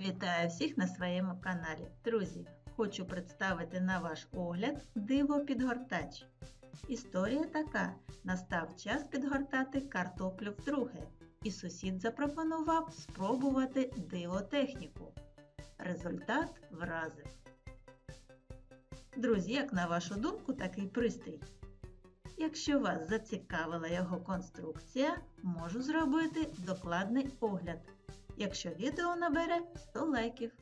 Вітаю всіх на своєму каналі. Друзі, хочу представити на ваш огляд диво підгортач. Історія така: настав час підгортати картоплю вдруге, і сусід запропонував спробувати дивотехніку. Результат вразив. Друзі, як на вашу думку, такий пристрій? Якщо вас зацікавила його конструкція, можу зробити докладний огляд, якщо відео набере 100 лайків.